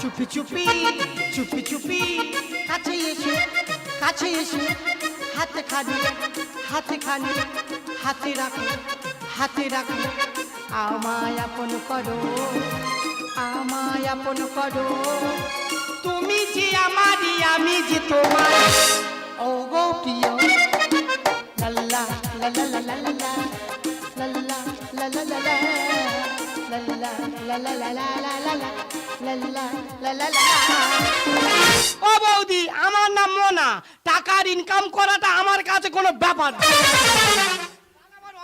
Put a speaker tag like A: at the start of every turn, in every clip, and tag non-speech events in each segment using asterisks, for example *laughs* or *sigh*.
A: চুপি চুপি চুপি চুপি কাছে এসে কাছে এসে হাতে খানি হাতে খানি হাতে রাখো হাতে রাখো আমায় আপন করো আমায় আপন করো তুমি যে আমারই আমি যে তোমার ও গো প্রিয়
B: ও বৌদি আমার নাম মোনা টাকার ইনকাম করাটা আমার কাছে কোনো ব্যাপার।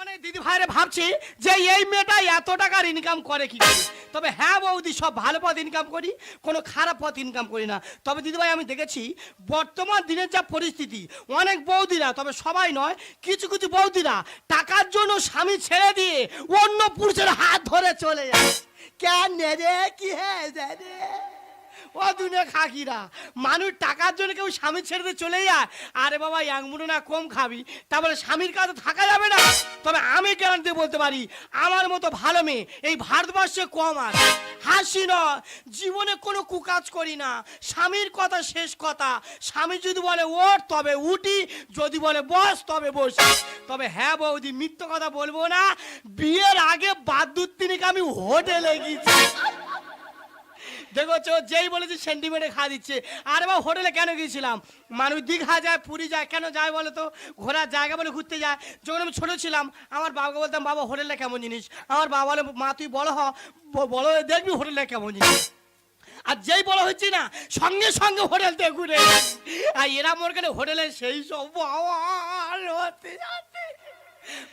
B: অনেক দিদি ভাইরে ভাবছি যে এই মেয়েটা এত টাকার ইনকাম করে কি করে তবে হ্যাঁ বৌদি, সব ভালো পথ ইনকাম করি, কোনো খারাপ পথ ইনকাম করি না। তবে দিদিভাই, আমি দেখেছি বর্তমান দিনের যা পরিস্থিতি, অনেক বৌদিরা, তবে সবাই নয়, কিছু কিছু বৌদিরা টাকার জন্য স্বামী ছেড়ে দিয়ে অন্য পুরুষের হাত ধরে চলে যায়। কেন রে? কি হ্যাঁ ও দুনিয়া খাকিরা মানুষ টাকার জন্য কেউ স্বামী ছেড়ে দিয়ে চলে যায়। আরে বাবা ইয়াংমুনো না কম খাবি। তারপরে স্বামীর কাছে থাকা যাবে না। তবে আমি গ্যারান্টি বলতে পারি? আমার মতো ভালো মেয়ে এই ভারতবর্ষে কম আছে হাসি ন জীবনে কোনো কুকাজ করি না। স্বামীর কথা শেষ কথা। স্বামী যদি বলে, ওঠ, তবে উঠি। যদি বলে, বস, তবে বসি। তবে হ্যাঁ বৌদি, মিথ্য কথা বলব না। বিয়ের আগে বাদ্যুৎ তিনিকে আমি হোটেলে গেছি দেখো যেই বলেছি সেন্টিমেন্টে খা দিচ্ছে। আরে বা হোটেলে কেন গিয়েছিলাম? মানুষ দীঘা যায়, পুরী যায়, কেন যায় বলো তো? ঘোরার জায়গা বলে ঘুরতে যায়। যখন আমি ছোটো ছিলাম, আমার বাবাকে বলতাম, বাবা হোটেলটা কেমন জিনিস? আমার বাবা বলে, মা, তুই বড় হ বড় দেখবি হোটেলটা কেমন জিনিস। আর যেই বড় হচ্ছে না, সঙ্গে সঙ্গে হোটেল এসেছি। আর এরা মোর হোটেলে সেই সব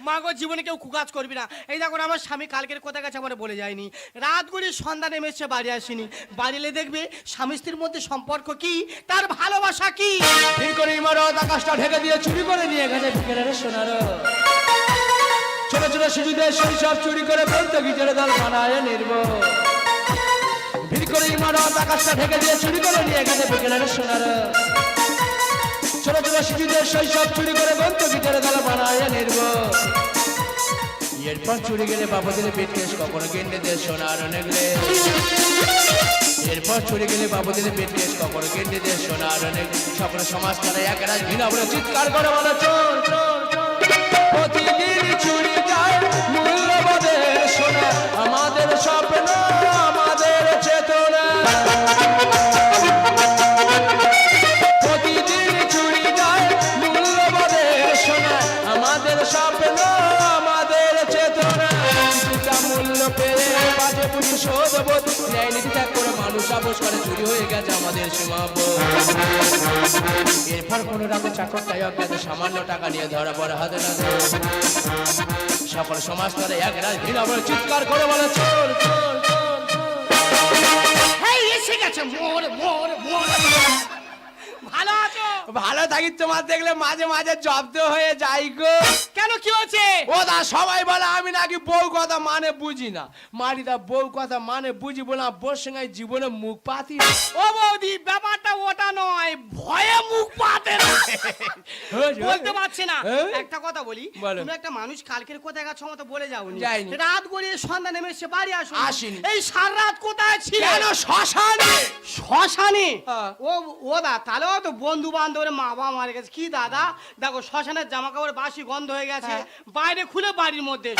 B: মা গো জীবনে কেউ কুকাজ করবি না। এই দেখো আমার স্বামী কালকের কোথায় গেছে আমার বলে যায়নি। রাত গড়ি সন্ধ্যা নেমে বাড়ি আসেনি। বাড়ি এলে দেখবে স্বামী স্ত্রীর মধ্যে সম্পর্ক কি, তার ভালোবাসা কি?
C: ঠিক করে ইমারত, আকাশটা ঢেকে দিয়ে চুরি করে নিয়ে গেছে ভিকারের সোনার। ছোট ছোট শিশুদের শৈশব চুরি করে বলতে গিটারে দল বানায় নির্ব। ভিড় করে ইমারত, আকাশটা ঢেকে দিয়ে চুরি করে নিয়ে গেছে ভিকারের সোনার। ছোট ছোট শিশুদের শৈশব চুরি করে বলতে গিটারে দল বানায় নির্ব এরপর চুরি গেলে বাবাদের পেট কেস কখনো কেন্দ্রে দিয়ে সোনার নেগলে এরপর চলে গেলে বাবুদের পেট কেস কখনো কেটে দিয়ে সোনার অনেক সকল সমাজ তারা এক রাজ ঘৃণা বলে চিৎকার করে বলে চোর চোর, চোর। প্রতিদিন চুরি যায় সোনা। আমাদের স্বপ্ন শোধবোধ ন্যায় নীতি ত্যাগ করে মানুষ আপোষ করে চুরি হয়ে গেছে আমাদের সীমাবোধ এরপর কোনো রাতে চাকরটাই অজ্ঞাত, সামান্য টাকা নিয়ে ধরা পড়ে হাতে না সকল সমাজ তারা এক রাত ভিড় বলে চিৎকার করে বলে চোর চোর চোর
B: এসে গেছে, মোর মোর মোর। ভালো
C: থাকি তোমার দেখলে মাঝে মাঝে জব্দ হয়ে যাই গো।
B: কেন কি হচ্ছে
C: ও দা সবাই বলে আমি নাকি বউ কথা মানে বুঝি না। মারি দা বউ কথা মানে বুঝি বলে বউর সঙ্গে জীবনে মুখ পাতি
B: ও বৌদি ব্যাপারটা ওটা নয় ভয়ে মুখ পাতে না। বলতে পারছি না।
C: হ্যাঁ?
B: একটা কথা বলি। তুমি একটা মানুষ কালকের কোথায় গেছো মতো বলে
C: যাইনি।
B: রাত গড়িয়ে সন্ধ্যা নেমে এসে বাড়ি আসো।
C: আসিনি।
B: এই সারা রাত কোথায় ছিল?
C: কেন শ্মশানে?
B: শ্মশানে?
C: হ্যাঁ।
B: ও ও দা তাহলেও তো বন্ধু বান্ধবের মা বাবা মারা গেছে। কি দাদা? দেখো শ্মশানের জামা কাপড় বাসি গন্ধ হয়ে গেছে।
C: হ্যাঁ।
B: বাইরে খুলে বাড়ির মধ্যে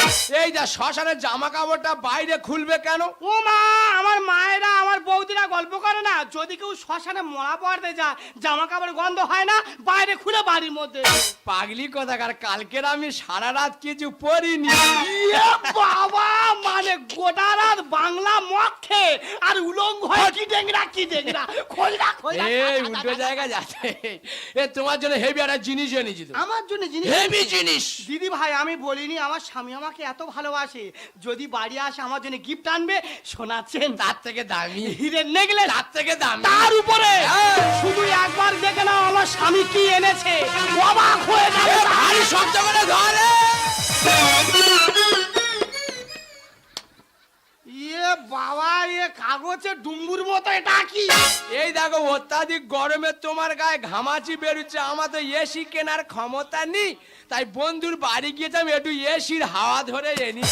C: এই যা শ্মশানের জামা কাপড়টা বাইরে খুলবে কেন?
B: ও মা আমার মায়েরা আমার বৌদিরা গল্প করে না? যদি কেউ শ্মশানে মরা পড়তে যায় জামা কাপড় গন্ধ হয় না বাইরে খুলে বাড়ির মধ্যে।
C: পাগলি কোথাকার কালকের আমি সারা রাত কিছু পড়িনি।
B: বাবা মানে গোটা রাত বাংলা মক্ষে আর উলঙ্গ হয় কি ডেংরা কি ডেংরা? খোলরা খোলরা
C: এই উল্টো জায়গা যাচ্ছে। এ তোমার জন্য হেভি একটা জিনিস এনেছি তো।
B: আমার জন্য জিনিস?
C: হেভি জিনিস।
B: দিদি ভাই আমি বলিনি আমার স্বামী আমাকে এত ভালোবাসে। যদি বাড়ি আসে আমার জন্য গিফট আনবে শোনাচ্ছেন।
C: তার থেকে দামি।
B: হিরের নেগলে
C: তার থেকে দামি।
B: তার উপরে। শুধু একবার দেখে নাও আমার স্বামী কি এনেছে। অবাক হয়ে যাবে।
C: ভারী শব্দ করে ধরে।
B: কাগজে ডুমুর মতো, এটা কি?
C: এই দেখো, অত্যাধিক গরমে তোমার গায়ে ঘামাচি বেরোচ্ছে আমার তো এসি কেনার ক্ষমতা নেই। তাই বন্ধুর বাড়ি গিয়েছিলাম একটু এসির হাওয়া ধরে এনি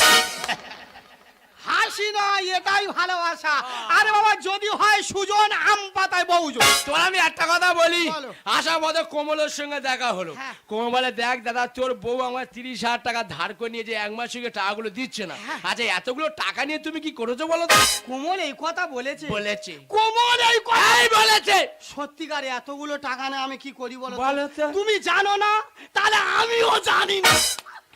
B: হাসি না এটাই ভালোবাসা। আরে বাবা যদি হয় সুজন আম পাতায় বহুজন
C: তোমার আমি একটা কথা বলি। আশা পথে কোমলের সঙ্গে দেখা হলো।
B: হ্যাঁ।
C: কোমল দেখ দাদা তোর বউ আমার তিরিশ হাজার টাকা ধার করে নিয়ে যে এক মাস সঙ্গে টাকাগুলো দিচ্ছে না।
B: হ্যাঁ।
C: আচ্ছা এতগুলো টাকা নিয়ে তুমি কি করেছ বলো তো?
B: কোমল এই কথা বলেছে।
C: বলেছে।
B: কোমল এই কথা
C: এই বলেছে।
B: সত্যিকারে এতগুলো টাকা না আমি কি করি বলো তুমি জানো না? তাহলে আমিও জানি না।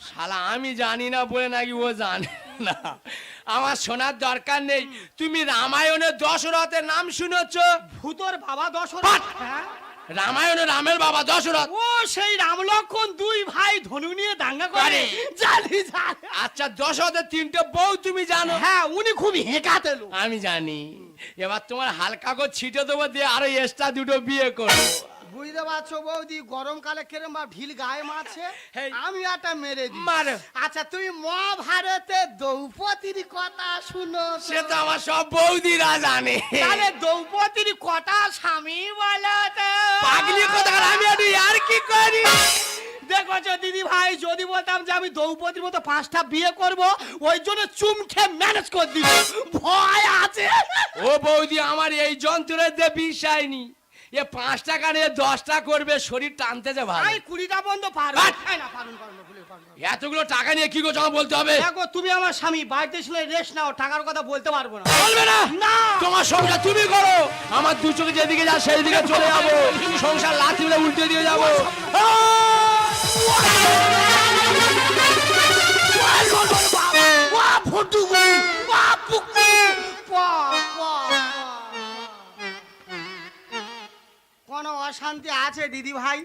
C: শালা আমি জানি না বলে নাকি ও জানে। না আমার শোনার দরকার নেই। তুমি রামায়ণের দশরথের নাম শুনেছ?
B: ভূতর বাবা দশরথ! হ্যাঁ?
C: রামায়ণে রামের বাবা দশরথ।
B: ও সেই রাম লক্ষণ দুই ভাই ধনু নিয়ে দাঙ্গা করে।
C: করে।
B: জানি জানি।
C: আচ্ছা দশরথের তিনটে বউ তুমি জানো?
B: হ্যাঁ উনি খুব হেঁকাতে
C: আমি জানি। এবার তোমার হালকা করে ছিটে দেবো দিয়ে আরও এক্সট্রা দুটো বিয়ে করব।
B: বুঝতে পারছ বৌদি? গরমকালে কেরম বা ঢিল গায়ে মারছে। আমি একটা মেরে দিই।
C: মারো।
B: আচ্ছা তুমি মহাভারতে দ্রৌপদীর কথা শুনো
C: সে তো আমার সব বৌদিরা জানে।
B: তাহলে দ্রৌপদীর কটা স্বামী বলো তো।
C: পাগলি কথা আমি একটু আর কি করি?
B: দেখো যে দিদি ভাই যদি বলতাম যে আমি দ্রৌপদীর মতো পাঁচটা বিয়ে করব ওই জন্য চুমখে ম্যানেজ করে দিব। ভয় আছে।
C: ও বৌদি আমার এই যন্ত্রের দিয়ে বিষয় নি এ পাঁচ টাকা নিয়ে দশটা করবে শরীর টানতে যে
B: ভাই কুড়িটা বন্ধ
C: বাট!
B: না, পারুন।
C: এতগুলো টাকা নিয়ে কি করছ আমার বলতে হবে?
B: দেখো তুমি আমার স্বামী বাড়িতে ছিল রেস্ট নাও টাকার কথা বলতে পারব না।
C: বলবে না?
B: না!
C: তোমার সংসার তুমি করো। আমার দু চোখে যেদিকে যা সেই দিকে চলে যাব। *laughs* সংসার লাথি উল্টে দিয়ে যাব।
B: অশান্তি আছে, দিদি ভাই?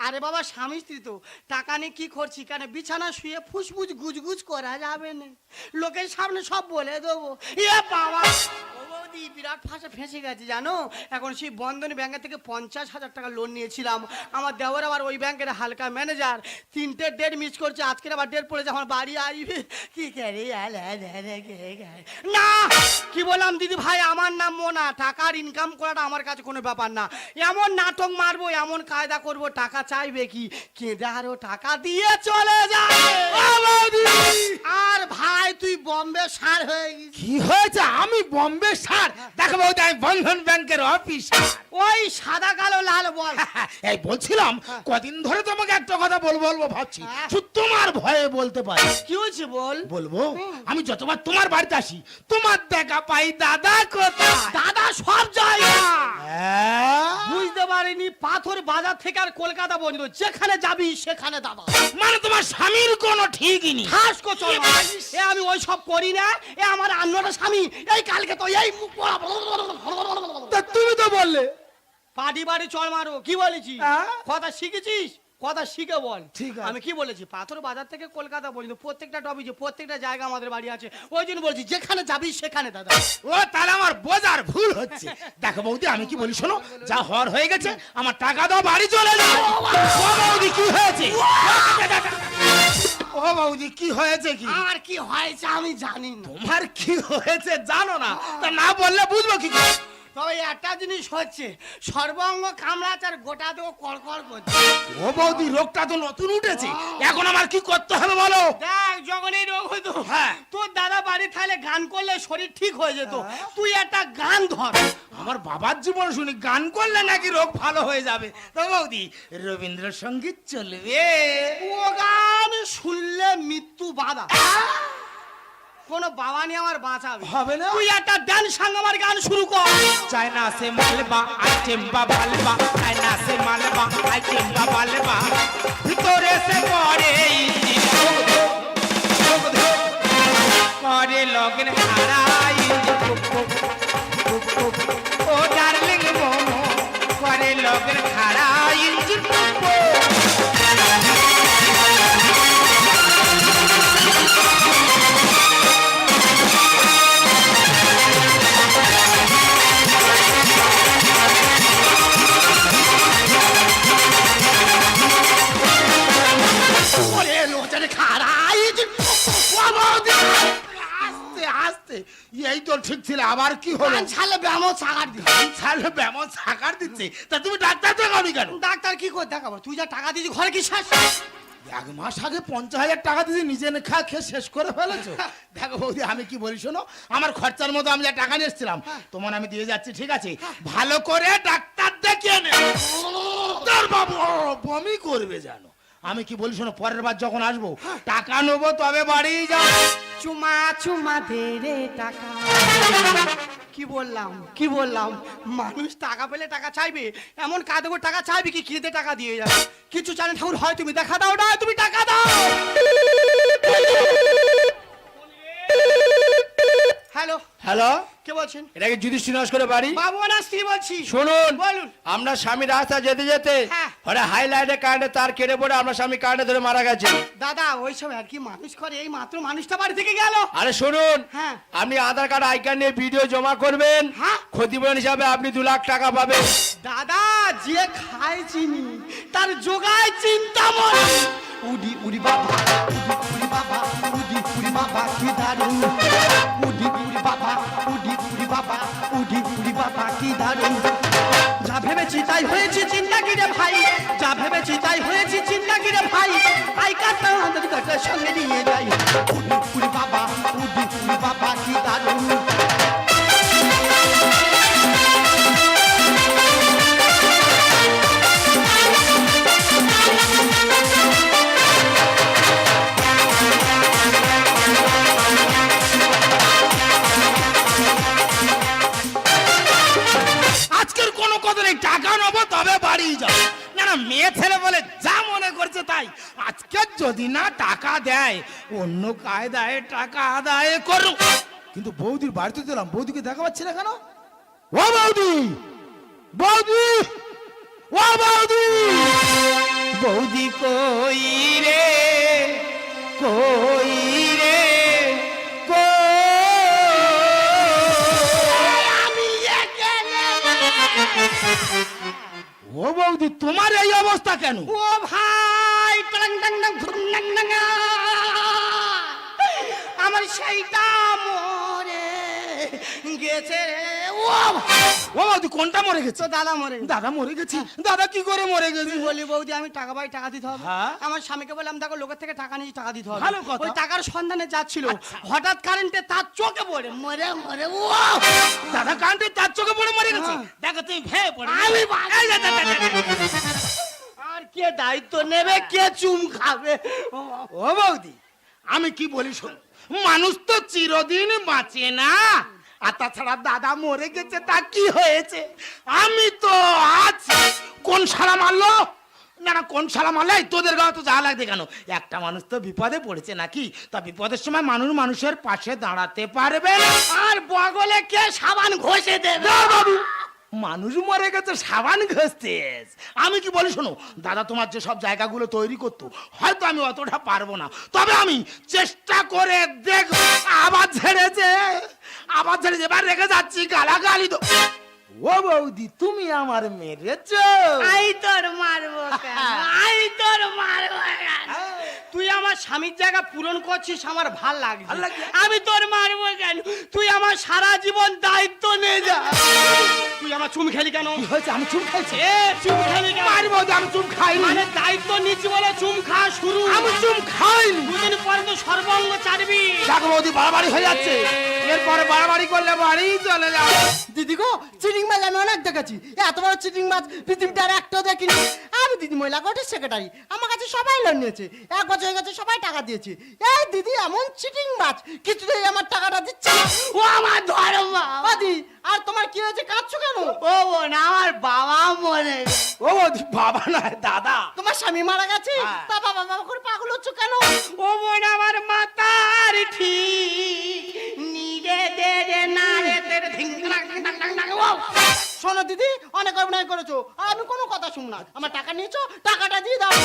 B: আরে বাবা, স্বামী স্ত্রী তো। টাকা নিয়ে কি করছি? কেন বিছানা শুয়ে ফুসফুস, গুজগুজ করা যাবে না? লোকের সামনে সব বলে দেবো। এ বাবা! বৌদি বিরাট ফাঁসে ফেঁসে গেছে, জানো? এখন সেই বন্ধন ব্যাংকের থেকে পঞ্চাশ হাজার টাকা লোন নিয়েছিলাম। আমার দেওয়ার আবার ওই ব্যাংকের হালকা ম্যানেজার তিনটে ডেট মিস করছে, আজকের আবার ডেট পড়েছে, আমার বাড়ি আসবে। কি না! কি বললাম, দিদি ভাই, আমার নাম মোনা। টাকার ইনকাম করাটা আমার কাছে কোনো ব্যাপার না। এমন নাটক মারবো, এমন কায়দা করব, টাকা চাইবে কি? কেঁদে আরও টাকা দিয়ে চলে যাবে আর ভাই সার হয়ে গেছিস
D: কি হয়েছে? আমি বম্বে স্যার দেখো বৌদি আমি বন্ধন ব্যাংকের অফিস
B: ওই সাদা কালো লাল বল।
D: এই বলছিলাম কদিন ধরে তোমাকে একটা কথা বলব বলব ভাবছি।
B: হ্যাঁ।
D: শুধু তোমার ভয়ে বলতে পারি।
B: কি হয়েছে বল?
D: বলব আমি যতবার তোমার বাড়িতে আসি তোমার দেখা পাই দাদা কোথায়?
B: দাদা সব জায়গা
D: হ্যাঁ?
B: বুঝতে পারিনি পাথর বাজার থেকে আর কলকাতা পর্যন্ত। যেখানে যাবি সেখানে দাদা।
D: মানে তোমার স্বামীর কোনো ঠিকই নেই।
B: হাস কো চল। আমি ওই সব করি না এ আমার আন্নটা স্বামী এই কালকে তো এই
D: তুমি তো বললে
B: পাটি বাড়ি চল মারো কি বলেছি
D: হ্যাঁ?
B: কথা শিখেছিস কথা শিখে বল
D: ঠিক
B: আমি কি বলেছি পাথর বাজার থেকে কলকাতা পর্যন্ত প্রত্যেকটা টপিকে প্রত্যেকটা জায়গা আমাদের বাড়ি আছে ওই জন্য বলছি যেখানে যাবি সেখানে দাদা
D: ও তাহলে আমার বোঝার ভুল হচ্ছে দেখো বৌদি আমি কি বলি শোনো যা হওয়ার হয়ে গেছে আমার টাকা দাও বাড়ি চলে যাও কি হয়েছে ও বাবুজি কি হয়েছে কি?
B: আমার কি হয়েছে আমি জানি না।
D: তোমার কি হয়েছে জানো না? তা না বললে বুঝব কি করে?
B: তবে একটা জিনিস হচ্ছে সর্বঙ্গ কামড়াচার গোটা দেও কড়কড় করছে।
D: ও বৌদি রোগটা তো নতুন উঠেছে। এখন আমার কি করতে হবে বলো?
B: দেখ যখন এই রোগ হতো
D: হ্যাঁ।
B: তোর দাদা বাড়ি থাকলে গান করলে শরীর ঠিক হয়ে যেত। তুই একটা গান ধর।
D: আমার বাবার জীবন শুনি গান করলে নাকি রোগ ভালো হয়ে যাবে। তো বৌদি রবীন্দ্রসঙ্গীত চলবে।
B: ও গান শুনলে মৃত্যু বাধা। কোন বাবা নিয়ে আমার বাঁচাবে।
D: হবে না?
B: তুই একটা ড্যান্স সঙ্গ আমার গান শুরু কর।
D: চায়না সে মালবা আইটেম বা বালবা চায়না সে মালবা আইটেম বা বালবা। ভিতরে সে করে করে লগন হারাই। ও ডার্লিং মোমো করে লগন হারাই। আছে এই তো ঠিক ছিল আবার কি হলো?
B: ছালে ব্যায়াম চাকার দি
D: ছালে ব্যামো সাকার দিচ্ছে? তা তুমি ডাক্তার দেখাওনি কেন?
B: ডাক্তার কি করে দেখাবো? তুই যা টাকা দিয়েছি ঘরে কি শেষ
D: এক মাস আগে পঞ্চাশ হাজার টাকা দিয়ে নিজে খা খেয়ে শেষ করে ফেলেছো? দেখো বৌদি আমি কি বলি শোনো আমার খরচার মতো আমি যা টাকা নিয়ে এসেছিলাম তোমার আমি দিয়ে যাচ্ছি ঠিক আছে? ভালো করে ডাক্তার দেখিয়ে নে। তোর বাবু বমি করবে জানো আমি কি বলি শোনো, পরের বার যখন আসব, টাকা নেব তবে বাড়ি যাও।
B: চুমা চুমা দে টাকা। কি বললাম কি বললাম? মানুষ টাকা পেলে টাকা চাইবে, এমন কাঁদে টাকা চাইবে কি খেতে টাকা দিয়ে যাবে? কিছু জানে ঠাকুর, হয় তুমি দেখা দাও না, তুমি টাকা দাও। হ্যালো।
C: হ্যালো।
B: কে বলছেন?
C: এটা কি যুধিষ্ঠির নস্করের বাড়ি।
B: বাবু বলছি।
C: শুনুন।
B: বলুন।
C: আমরা স্বামী রাস্তা যেতে যেতে
B: হ্যাঁ।
C: ওরা হাইলাইটে কারেন্টে তার কেটে পড়ে আমরা স্বামী কারেন্টে ধরে মারা গেছে।
B: দাদা ওইসব আর কি মানুষ করে এই মাত্র মানুষটা বাড়ি থেকে গেল।
C: আরে শুনুন
B: হ্যাঁ।
C: আপনি আধার কার্ড আই কার্ড নিয়ে ভিডিও জমা করবেন।
B: হ্যাঁ।
C: ক্ষতিপূরণ হিসাবে আপনি দু লাখ টাকা পাবেন।
B: দাদা যে খায় চিনি তার যোগায় চিন্তা মনে উডি উডি বাবা উডি উডি বাবা উডি উডি বাবা কি দারুণ। উডি বাবা, উডি উডি বাবা, উডি উডি বাবা, কি দারুণ। যা ভেবেছি তাই হয়েছে, চিন্তা কি রে ভাই? যা ভেবেছি তাই হয়েছে, চিন্তা কি রে ভাই? আই কাটা আমাদের কাটার সঙ্গে নিয়ে যাই। উডি উডি বাবা, উডি উডি বাবা, কি দারুণ।
D: যদি না টাকা দেয় অন্য কায়দায় টাকা আদায় করো কিন্তু বৌদির বাড়িতে দিলাম বৌদিকে দেখা পাচ্ছি না কেন? ও বৌদি! বৌদি! ও বৌদি!
B: বৌদি কই রে? কই রে।
D: ও বৌদি তোমার এই অবস্থা কেন?
B: ও ভাই। আমার সেইটা মরে গেছে
D: কোনটা মরে গেছে
B: দাদা মরে
D: দাদা মরে গেছে দাদা কি করে মরে গেছে
B: তুই বলি বৌদি আমি টাকা পাই টাকা দিতে হবে। আমার স্বামীকে বললাম দেখো লোকের থেকে টাকা নিয়ে টাকা দিতে হবে টাকার সন্ধানে যাচ্ছিল হঠাৎ কারেন্টে তার চোখে পড়ে মরে মরে ও
D: দাদা কান্তে তার চোখে পড়ে মরে গেছে। দেখো তুমি ভেয়ে পড়ে
B: আমি
D: এই।
B: আর কে দায়িত্ব নেবে কে চুম খাবে? ও
D: বৌদি আমি কি বলি শোন মানুষ তো চিরদিন বাঁচে না। আর তাছাড়া দাদা মরে গেছে তা কি হয়েছে? আমি তো আছি। কোন শালা মারলো? না না কোন শালা মারলে? তোদের গায়ে তো যা লাগবে কেন? একটা মানুষ তো বিপদে পড়েছে নাকি? তা বিপদের সময় মানুষ মানুষের পাশে দাঁড়াতে পারবে
B: আর বগলে কে সাবান ঘষে দেবে?
D: বাবু। মানুষ মরে গেছে সাবান ঘষতে আমি কি বলি শোনো দাদা তোমার যে সব জায়গাগুলো তৈরি করতো হয়তো আমি অতটা পারব না। তবে আমি চেষ্টা করে দেখ আবার ছেড়েছে আবার ছেড়েছে এবার রেখে যাচ্ছি গালাগালি তো। ও বৌদি তুমি আমার মেরেছো।
B: আই তোর মারবো কেন? *laughs* আই তোর মারবো কেন? তুই আমার স্বামীর জায়গা পূরণ করছিস আমার ভালো লাগছে। আমি তোর মারবো কেন? তুই আমার সারা জীবন দায়িত্ব নে যা। তুই আমার চুম খেলি কেন?
D: কি হয়েছে? আমি চুপ খাইছি?
B: এ চুম খেলি কেন?
D: মারি বৌদি আমি চুপ খাইনি।
B: মানে দায়িত্ব নিচ্ছি বলে চুম খাওয়া শুরু।
D: আমি চুপ খাইনি।
B: দুদিন পরে তো সর্বঙ্গ চারবি
D: দেখো বৌদি বাড়াবাড়ি হয়ে যাচ্ছে। এরপরে বাড়াবাড়ি করলে বাড়ি চলে যাবে
A: দিদি গো চিটিং মাছ আমি অনেক দেখেছি। এত বড় চিটিং মাছ পৃথিবীতে আর একটাও দেখিনি। আমি দিদি মহিলা কোর্টের সেক্রেটারি আমার কাছে সবাই লোন নিয়েছে এক বছর হয়ে গেছে সবাই টাকা দিয়েছে এই দিদি এমন চিটিং মাছ কিছুতেই আমার টাকাটা দিচ্ছে
B: ও আমার ধর্ম
A: ও দি আর তোমার কি হয়েছে কাঁদছো কেন
B: ও বোন আমার বাবা মরে
D: ও বৌদি বাবা নয় দাদা
A: তোমার স্বামী মারা গেছে
D: হ্যাঁ।
A: তা বাবা বাবা করে পাগল হচ্ছ কেন
B: ও বোন আমার মাতার ঠিক নিরে দে রে না রে তে রে ধিং টাং টাং টাং টাং ও
A: শোনো দিদি অনেক অভিনয় করেছ। আমি কোনো কথা শুন না। আমার টাকা নিয়েছো টাকাটা দিয়ে দাও।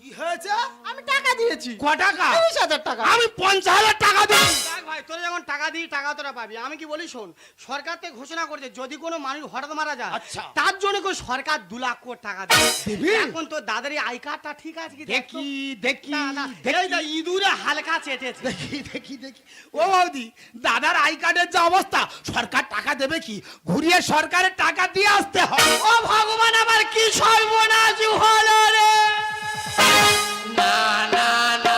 D: কি হয়েছে?
A: আমি টাকা দিয়েছি।
D: ক টাকা?
A: তিরিশ হাজার টাকা।
D: আমি পঞ্চাশ হাজার টাকা দিই
B: ভাই তোরা যখন টাকা দিই টাকা তোরা পাবি। আমি কি বলি শোন সরকার থেকে ঘোষণা করেছে যদি কোনো মানুষ হঠাৎ মারা যায়
D: আচ্ছা।
B: তার জন্য করে সরকার দু লাখ কোটি টাকা দেবে? এখন তো দাদার এই আই কার্ডটা ঠিক আছে কি দেখি
D: দেখি
B: ইঁদুরে হালকা চেটেছে
D: দেখি দেখি দেখি। ও বৌদি দাদার আই কার্ডের যে অবস্থা সরকার টাকা দেবে কি? ঘুরিয়ে সরকারের টাকা দিয়ে আসতে হবে।
B: ও ভগবান আমার কি সর্বনাশ হলো রে?
C: না না না।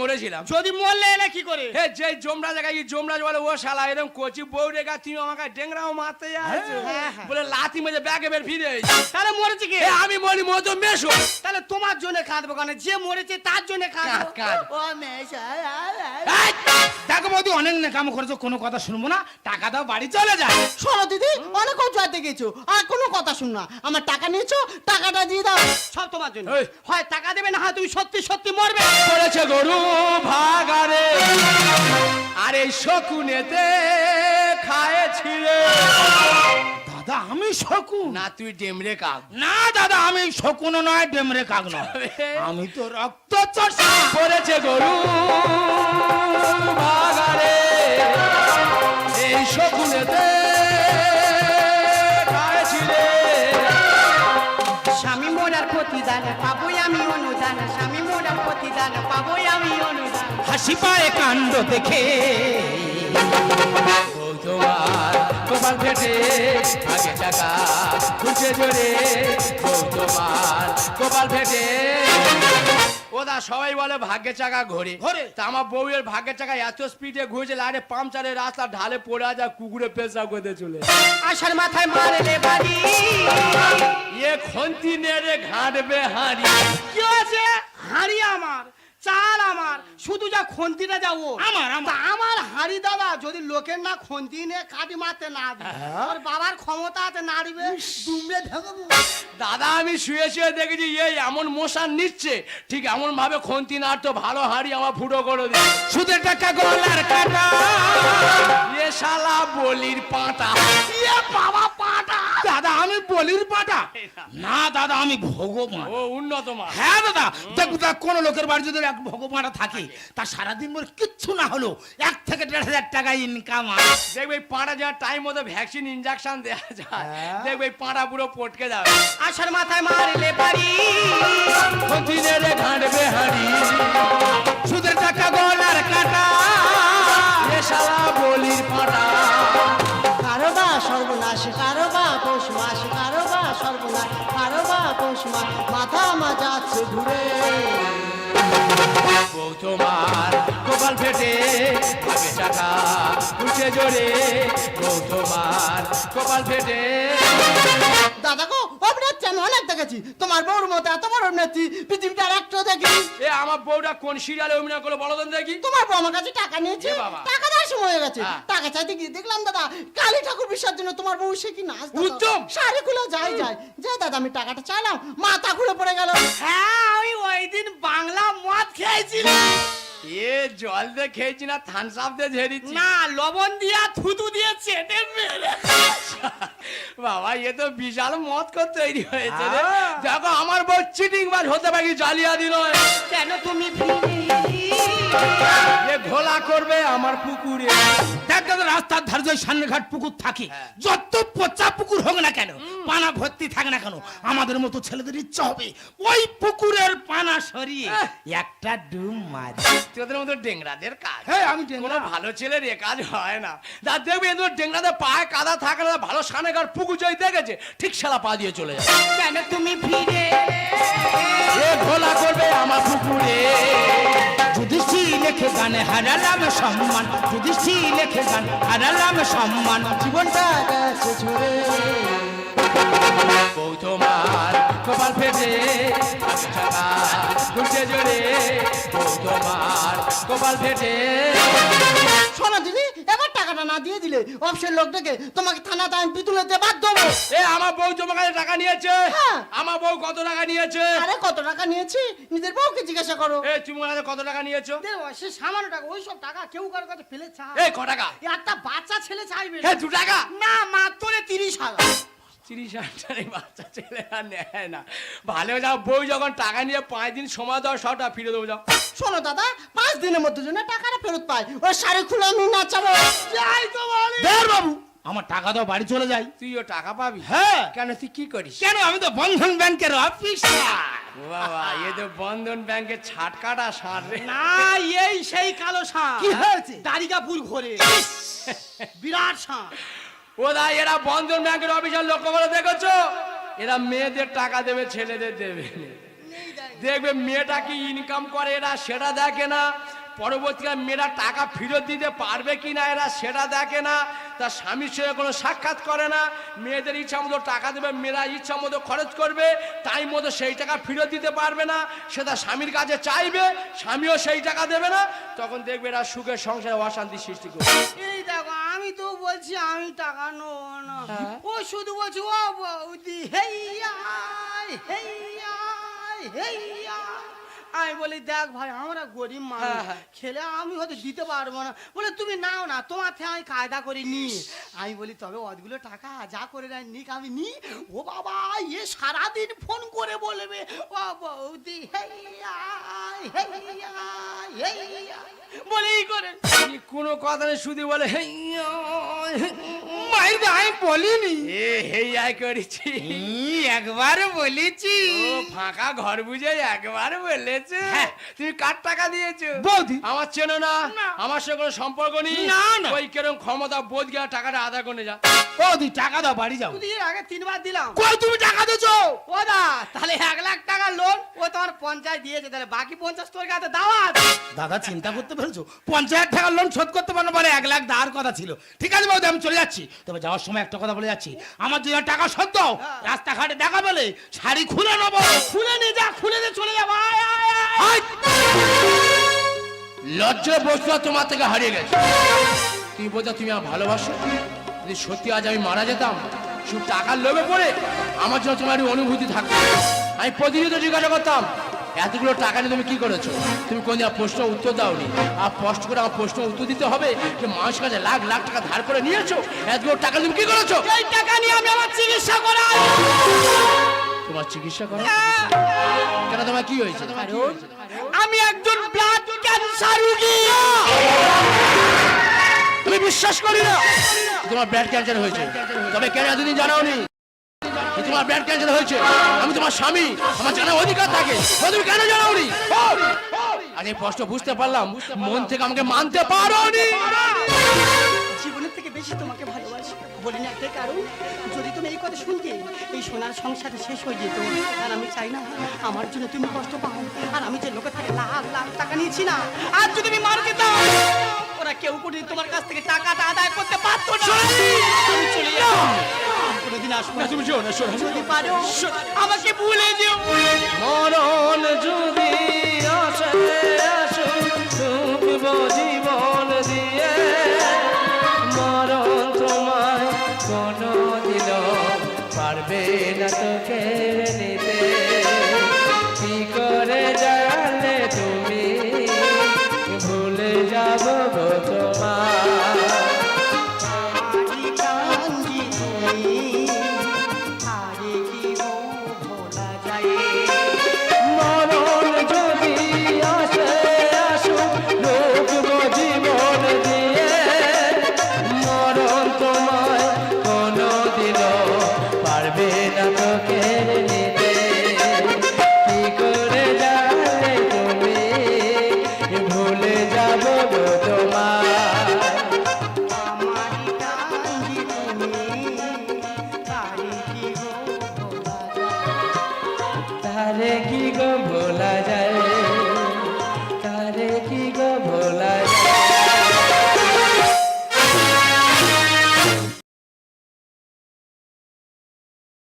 C: মরেছিলাম।
B: যদি মরলে এলে কি করে?
C: হে যে জমরা জায়গায় জমরাজ বলে ও শালা এরকম কচি বউ রেখা তুমি আমাকে ডেংরাও মারতে যাচ্ছ।
B: হ্যাঁ, হ্যাঁ।
C: বলে লাথি মেজে ব্যাগে বের ফিরে
B: তাহলে মরেছে কি?
C: আমি মতো মেশো।
B: তাহলে তোমার জন্য কাঁদবো যে মরেছে তার জন্য কাঁদবো।
C: কাঁদ, কাঁদ।
B: ও মেশা
D: দেখো বৌদি অনেক নেকাম করেছ কোনো কথা শুনব না। টাকা দাও বাড়ি চলে যায়
A: শোনো দিদি অনেক উঁচুতে গেছো আর কোনো কথা শুন না। আমার টাকা নিয়েছো টাকাটা দিয়ে দাও।
B: সব তোমার জন্য। হয় টাকা দেবে না হয় তুমি সত্যি সত্যি মরবে।
C: করেছে গরু ভাগারে। আরে শকুনেতে খায় ছিঁড়ে
D: দাদা আমি শকুন।
C: না তুই ডেমরে কাক।
D: না দাদা আমি শকুন নয় ডেমরে কাক নয়। আমি তো রক্ত চর্চা
C: পড়েছে গরু ভাগারে। এই শকুনেতে
B: প্রতিদান পাবোই আমি অনুদান স্বামী মোরার প্রতিদান পাবোই আমি অনুদান
D: হাসি পায় কাণ্ড দেখে
C: তোমার কপাল আগে টাকা খুঁজে জোরে তোমার কপাল ফেটে ওদা সবাই বলে ভাগ্যের চাকা ঘোরে।
D: ঘোরে।
C: তা আমার বউয়ের ভাগ্যের চাকা এত স্পিডে ঘুরেছে লাইনে পাংচারের রাস্তা ঢালে পড়ে যা কুকুরে পেশা করতে চলে
B: আসার মাথায় মারলে বাড়ি।
C: এ খন্তি নেড়ে ঘাটবে হাঁড়ি।
B: কি আছে হাঁড়ি আমার। চাল আমার শুধু যা খন্তিটা যাব
D: আমার, আমার।
B: হাঁড়ি দাদা যদি লোকের না খন্তি নিয়ে কাটি মারতে না দিই ওর বাবার ক্ষমতা আছে নাড়িবে ঢেকাবো
C: দাদা আমি শুয়ে শুয়ে দেখেছি এই এমন মশান নিচ্ছে ঠিক এমন ভাবে খন্তি নাড়তো ভালো হাঁড়ি আমার ফুটো করে দিচ্ছে
D: সুদের টাকা গলার কাটা।
C: এ শালা বলির পাঁটা।
D: ইয়ে বাবা পাটা। দাদা আমি বলির পাটা। না দাদা আমি ভগবান।
C: ও উন্নত মা
D: হ্যাঁ দাদা দেখ দাদা কোন লোকের বাড়ি যদি এক ভগবানটা থাকে তা সারাদিন মোর কিচ্ছু না হলো এক থেকে দেড় হাজার টাকা ইনকাম
C: দেখবে এই পাঁড়া যা টাইম মতো ভ্যাকসিন ইনজেকশন দেওয়া যায়। দেখবে এই পাঁড়া পুরো পটকে যাবে।
B: আশার মাথায় মারলে বাড়ি
C: দিনের ঘাটবে হাঁড়ি
D: সুদের টাকা গলার কাটা।
C: এ শালা বলির পাঁটা
A: কারও বা সর্বনাশ কারও মাথা মা যাচ্ছে
C: বউ তোমার কপাল ফেটে আগে টাকা উঠে জোরে তোমার কপাল ফেটে।
A: দাদা গো অভিনেত্রী আমি অনেক দেখেছি। তোমার বউর মতো এত বড় অভিনেত্রী পৃথিবীতে আর একটাও দেখিনি।
C: এ আমার বউটা কোন সিরিয়ালে অভিনয় করল বলো দেখি।
A: তোমার বউ আমার কাছে টাকা নিয়েছে। টাকা দেওয়ার সময় হয়ে গেছে।
C: হ্যাঁ।
A: টাকা চাইতে গিয়ে দেখলাম দাদা কালী ঠাকুর বিসর্জনে তোমার বউ সে কি নাচ
C: উত্তম।
A: শাড়ি খুলে যায় যায় যে দাদা আমি টাকাটা চাইলাম মাথা খুলে পড়ে গেল।
B: হ্যাঁ আমি ওই দিন বাংলা মদ খেয়েছিলাম।
C: এ জল দিয়ে খেয়েছি না থানস আপ দিয়ে ঝেড়েছি।
B: না লবণ দিয়া থুতু দিয়ে চেটে মেরে
C: বাবা এ তো বিশাল মত কর তৈরি হয়েছে রে। দেখো আমার বউ চিটিং বাজ হতে পারি জ্বালিয়া দিল
B: কেন তুমি
C: এ ঘোলা করবে আমার পুকুরে।
D: দেখ রাস্তার ধারে যে সামনেঘাট পুকুর থাকে
C: হ্যাঁ।
D: যত পচা পুকুর হোক না কেন পানা ভর্তি থাকে না কেন আমাদের মতো ছেলেদের ইচ্ছা হবে ওই পুকুরের পানা সরিয়ে। একটা ডুব মারি।
C: তোদের মতো ডেংরাদের কাজ।
D: হ্যাঁ আমি ডেংরা।
C: ভালো ছেলের এ কাজ হয় না। দা দেখবি এদের ডেংরাদের পায়ে কাদা থাকে না ভালো সানেকার পুকুর যাই দেখেছে ঠিক শালা পা দিয়ে চলে যায়
B: কেন তুমি ফিরে?
C: এ ঘোলা করবে আমার পুকুরে।
D: যুধিষ্ঠির লেখে গানে হারালাম সম্মান যুধিষ্ঠির লেখে গান হারালাম সম্মান।
A: জীবনটা গেছে ঝরে
C: বউ কপাল ফেটে ঘুরছে জোরে বউ কপাল ফেটে।
A: শোনো দিদি এবার টাকাটা না দিয়ে দিলে অফিসের লোক ডেকে তোমাকে থানাতে আমি পিতুলে দিয়ে বাদ দেবো
C: এ আমার বউ তোমার কাছে টাকা নিয়েছে।
A: হ্যাঁ।
C: আমার বউ কত টাকা নিয়েছে?
A: আরে কত টাকা নিয়েছি? নিজের বউকে জিজ্ঞাসা করো।
C: এ তুমি আমার কাছে কত টাকা নিয়েছো?
A: ওই সে সামান্য টাকা ওই সব টাকা কেউ কারও কাছে ফেলে চা
C: এ ক টাকা?
A: একটা বাচ্চা ছেলে চাইবে।
C: এ দু টাকা?
A: না মাত্র তিরিশ হাজার।
C: তিরিশ হাজার বাচ্চা ছেলে আর নেয় না। ভালো যাও বউ যখন টাকা নিয়ে পাঁচ দিন সময় দাও সবটা ফিরে দেবো যাও।
A: শোনো দাদা পাঁচ দিনের মধ্যে জন্য টাকাটা ফেরত পাই। ওই শাড়ি খুলে আমি নাচাবো। যাই তো
D: বাবু আমার টাকা দাও বাড়ি চলে যাই।
C: তুইও টাকা পাবি?
D: হ্যাঁ।
C: কেন তুই কি করিস?
D: কেন আমি তো বন্ধন ব্যাংকের অফিসার
C: বাবা এ তো বন্ধন ব্যাংকে ছাট কাটা সার
B: না এই সেই কালো সাপ
D: কি হয়েছে?
B: দাড়িকাপুর ঘোরে। বিরাট সাপ
C: ও দা এরা বন্ধন ব্যাংকের অফিসার লক্ষ্য করে দেখেছ? এরা মেয়েদের টাকা দেবে, ছেলেদের দেবে। দেখবে মেয়েটা কি ইনকাম করে, এরা সেটা দেখে না। পরবর্তীকালে মেয়েরা টাকা ফেরত দিতে পারবে কি না এরা সেটা দেখে না। তার স্বামীর সঙ্গে কোনো সাক্ষাৎ করে না। মেয়েদের ইচ্ছা মতো টাকা দেবে, মেয়েরা ইচ্ছা মতো খরচ করবে টাইম মতো সেই টাকা ফেরত দিতে পারবে না। সে তার স্বামীর কাছে চাইবে, স্বামীও সেই টাকা দেবে না। তখন দেখবে এরা সুখের সংসারে অশান্তি সৃষ্টি করবে।
B: বলছি আমি টাকা নেব না ও শুধু বলছি ও বৌদি হেইয়া হেইয়া হেইয়া আমি বলি দেখ ভাই আমরা গরিব মানুষ।
C: হ্যাঁ, হ্যাঁ।
B: খেলে আমি হয়তো দিতে পারব না। বলে তুমি নাও না তোমার থেকে আমি কায়দা করে নি। আমি বলি তবে অতগুলো টাকা যা করে নেয় নিক আমি নি। ও বাবা এ সারাদিন ফোন করে বলবে। ও বৌদি হেইয়া হেইয়া হেইয়া বলেই করে।
C: কোনো কথা নেই শুধু বলে
D: আমি বলিনি।
C: এ হেই আয় করেছি।
D: একবার বলেছি।
C: ও ফাঁকা ঘর বুঝে একবার বলেছে। তুমি কার টাকা দিয়েছ?
D: বৌদি।
C: আমার চেনো না। আমার সঙ্গে কোনো সম্পর্ক নেই?
D: না, না।
C: ওই কেরম ক্ষমতা বোধ গিয়ে টাকাটা আদা করে যা।
D: বৌদি টাকা দাও বাড়ি যাও।
B: দুদিন আগে তিনবার দিলাম।
D: কই তুমি টাকা দিছো
B: ও দা তাহলে এক লাখ টাকা লোন ও তোমার পঞ্চায়েত দিয়েছে। তাহলে বাকি পঞ্চাশ তোর কাছে
D: দাদা চিন্তা করতে পেরেছ? পঞ্চায়েত টাকার লোন শোধ করতে পারো বলে এক লাখ দেওয়ার কথা ছিল। ঠিক আছে বৌদি আমি চলে যাচ্ছি। তবে যাওয়ার সময় একটা কথা বলে যাচ্ছি। আমার যদি টাকা শোধ দাও রাস্তাঘাটে দেখা পেলে শাড়ি খুলে নেব।
B: খুলে নিয়ে যা খুলে নে চলে যাব আয়। আয়!
C: লজ্জা বস্তু তোমার থেকে হারিয়ে গেছে। তুমি বলছো তুমি আমার ভালোবাসো? যদি সত্যি আজ আমি মারা যেতাম, শুধু টাকার লোভে পড়ে আমার জন্য তোমার অনুভূতি থাকতো। আমি প্রতিনিয়ত জিজ্ঞাসা করতাম, এতগুলো টাকা নিয়ে তুমি কি করেছ? তুমি কোন প্রশ্ন উত্তর দাওনি? আর কষ্ট করে আমার প্রশ্ন উত্তর দিতে হবে যে মানুষের কাছে লাখ লাখ টাকা ধার করে নিয়েছো? এতগুলো টাকা তুমি কি করেছ?
B: এই টাকা নিয়ে আমি আমার চিকিৎসা করাই।
C: তোমার চিকিৎসা করো কেন তোমার কি হয়েছে?
B: আমি একজন ব্লাড ক্যান্সার রোগী।
C: আমি বিশ্বাস করি না? তোমার ব্লাড ক্যান্সার হয়েছে। তবে কেন এতদিন জানাওনি? তোমার ব্লাড ক্যান্সার হয়েছে। আমি তোমার স্বামী। আমার জানার অধিকার থাকে। তুমি কেন জানাওনি? আজ এই কষ্ট বুঝতে পারলাম। মন থেকে আমাকে মানতে পারোনি।
B: জীবনের থেকে বেশি তোমাকে ভালোবাসি। বলি না একটাই কারণ যদি তুমি এই কথা শুনতে এই সোনার সংসারটা শেষ হয়ে যেত আর আমি চাই না আমার জন্য তুমি কষ্ট পাও আর আমি যে লোকের থেকে লাখ লাখ টাকা নিয়েছি না আর যদি আমি মার দিতাম ওরা কেউ কোনোদিন তোমার কাছ থেকে টাকাটা আদায় করতে পারতো না। আমি চলে যাব কোনোদিন আসব না।
C: তুমি শোনো শোনো।
B: যদি পারো আমাকে ভুলে যেও।
C: মরণ যদি আসো